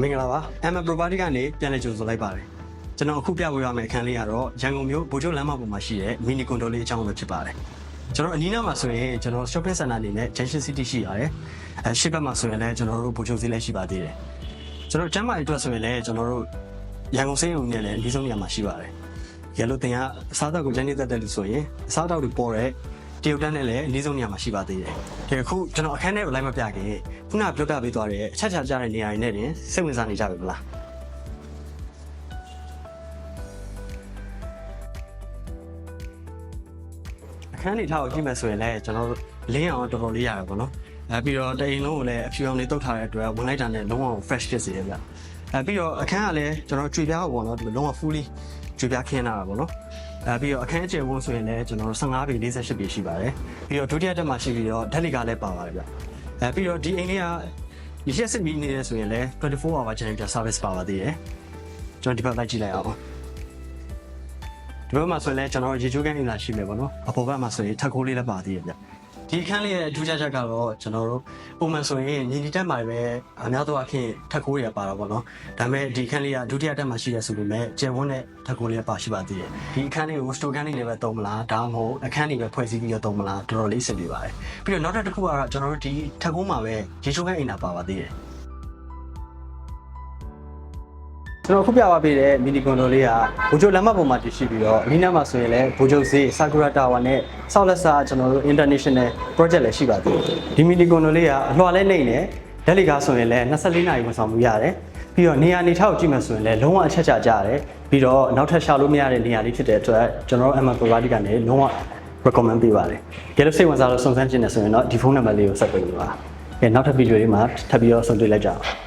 မင်္ဂလာပါ M Property ကနေပြန်လည်ကြိုဆိုလိုက်ပါတယ်ကျွန်တော်အခုပြပေးရမယ့်အခန်းလေးကတော့ရန်ကုန်မြို့ဗိုလ်ချုပ်လမ်းမပေါ်မှာရှိတဲ့ mini condo လေးအကြောင်းပဲဖြစ်ပါတယ်ကျွန်တော်အနီးနားမှာဆိုရင်ကျွန်တော် shopping center အနေနဲ့ Junction City ရှိရတယ်အဲရှေ့ဘက်မှာဆိုရင်လည်းကျွန်တော်တို့ဗိုလ်ချုပ်ဈေးလည်းရှိပါသေးတယ်ကျွန်တော်ကျမ်းမာရေးအတွက်ဆိုရင်လည်းကျွန်တော်တို့ရန်ကုန်စိတ်ုံနဲ့လည်းအနည်းဆုံးနေရာမှာရှိပါတယ်ရလို့တင်ကအစားအသောက်ကိုကျန်းနေတတ်တယ်လို့ဆိုရင်အစားအသောက်တွေပေါ်တဲ့တရုတ်တန်းနဲ့လည်းအနည်းဆုံးနေရာမှာရှိပါသေးတယ်။ ဒီအခုကျွန်တော်အခန်းထဲကိုလိုက်မပြခင်ခုနပြောပြပေးသွားတဲ့အချက်ချာကြတဲ့နေရာတွေနဲ့တင်စိတ်ဝင်စားနေကြပြီမလား။အခန်းနေထားကိုကြည့်မယ်ဆိုရင်လည်းကျွန်တော်တို့လင်းအောင်တော်တော်လေးရတယ်ပေါ့နော်အဲပြီးတော့တအိမ်လုံးကိုလည်းအဖြူအောင်လေးတုတ်ထားတဲ့အတွက်ဝင်လိုက်တာနဲ့လုံးဝ fresh ဖြစ်စေတယ်ဗျ အဲပြီးတော့အခန်းကလည်းကျွန်တော်ကြွေပြားပေါ့နော်ဒီလိုလုံးဝ fully ကြွေပြားခင်းလာတာပေါ့နော်အဲပြီးတော့အခန်းအကျယ်ဝန်းဆိုရင်လည်းကျွန်တော်တို့15ပေ48ပေရှိပါတယ်ပြီးတော့ဒုတိယတက်မှာရှိပြီးတော့ဓာတ်လီကလည်းပါပါတယ်ဗျအဲပြီးတော့ဒီအိမ်လေးကဒီရက်စစ်မီနေရဆိုရင်လည်း24 hour generator service ပါပါသေးတယ်ကျွန်တော်ဒီဘက်လိုက်ကြည့်လိုက်အောင်ဒီဘက်မှာဆိုရင်လည်းကျွန်တော်ရေချိုးကန်းအင်လာရှိမယ်ပေါ့နော်အပေါ်ဘက်မှာဆိုရင်ထက်ခိုးလေးလည်းပါသေးရဲ့ဗျ ဒီအခန်းလေးရဲ့အထူးခြားချက်ကတော့ကျွန်တော်တို့ပုံမှန်ဆိုရင်ညီညီတက်မှာပဲအများသောအားဖြင့်ထက်ခိုးတွေပါတော့ပေါ့နော်ဒါပေမဲ့ဒီအခန်းလေးကဒုတိယတက်မှာရှိရဆိုပေမဲ့ကျယ်ဝန်းတဲ့ထက်ခိုးလေးပါရှိပါသေးတယ်ဒီအခန်းလေးကိုစတိုခန်းလေးနဲ့ပဲတုံးမလားဒါမှမဟုတ်အခန်းလေးပဲဖွဲ့စည်းပြီးတော့တုံးမလားတော်တော်လေးအဆင်ပြေပါတယ်ပြီးတော့နောက်တစ်ခုကတော့ကျွန်တော်တို့ဒီထက်ခိုးမှာပဲရေချိုးကန်းအင်လာပါပါသေးတယ် ကျွန်တော်ခုပြပါပေးတဲ့မီနီကွန်ဒိုလေးကဘူဂျိုလမ်းမပေါ်မှာတည်ရှိပြီးတော့အနီးနားမှာဆိုရင်လည်းဘူဂျိုဈေးဆာကူရာတာဝါနဲ့ဆောက်လက်စာကျွန်တော်တို့ international project လည်းရှိပါသေးတယ်ဒီမီနီကွန်ဒိုလေးကအလွှာလည်းနေနေဓာတ်လီကားဆိုရင်လည်း24နာရီဝန်ဆောင်မှုရတယ်ပြီးတော့နေရာနေထောက်ကြည့်မှဆိုရင်လည်းလုံးဝအချက်ချကြရတယ်ပြီးတော့နောက်ထပ်ရှာလို့မရတဲ့နေရာလေးဖြစ်တဲ့အတွက်ကျွန်တော်တို့ Amazon Property ကနေလုံးဝ recommend ပေးပါတယ်ကြည့်လို့စိတ်ဝင်စားလို့စုံစမ်းခြင်းနဲ့ဆိုရင်တော့ဒီဖုန်းနံပါတ်လေးကိုဆက်ပေးလို့ပါကဲနောက်ထပ်ဗီဒီယိုလေးမှာထပ်ပြီးတော့ဆုံတွေ့လိုက်ကြအောင်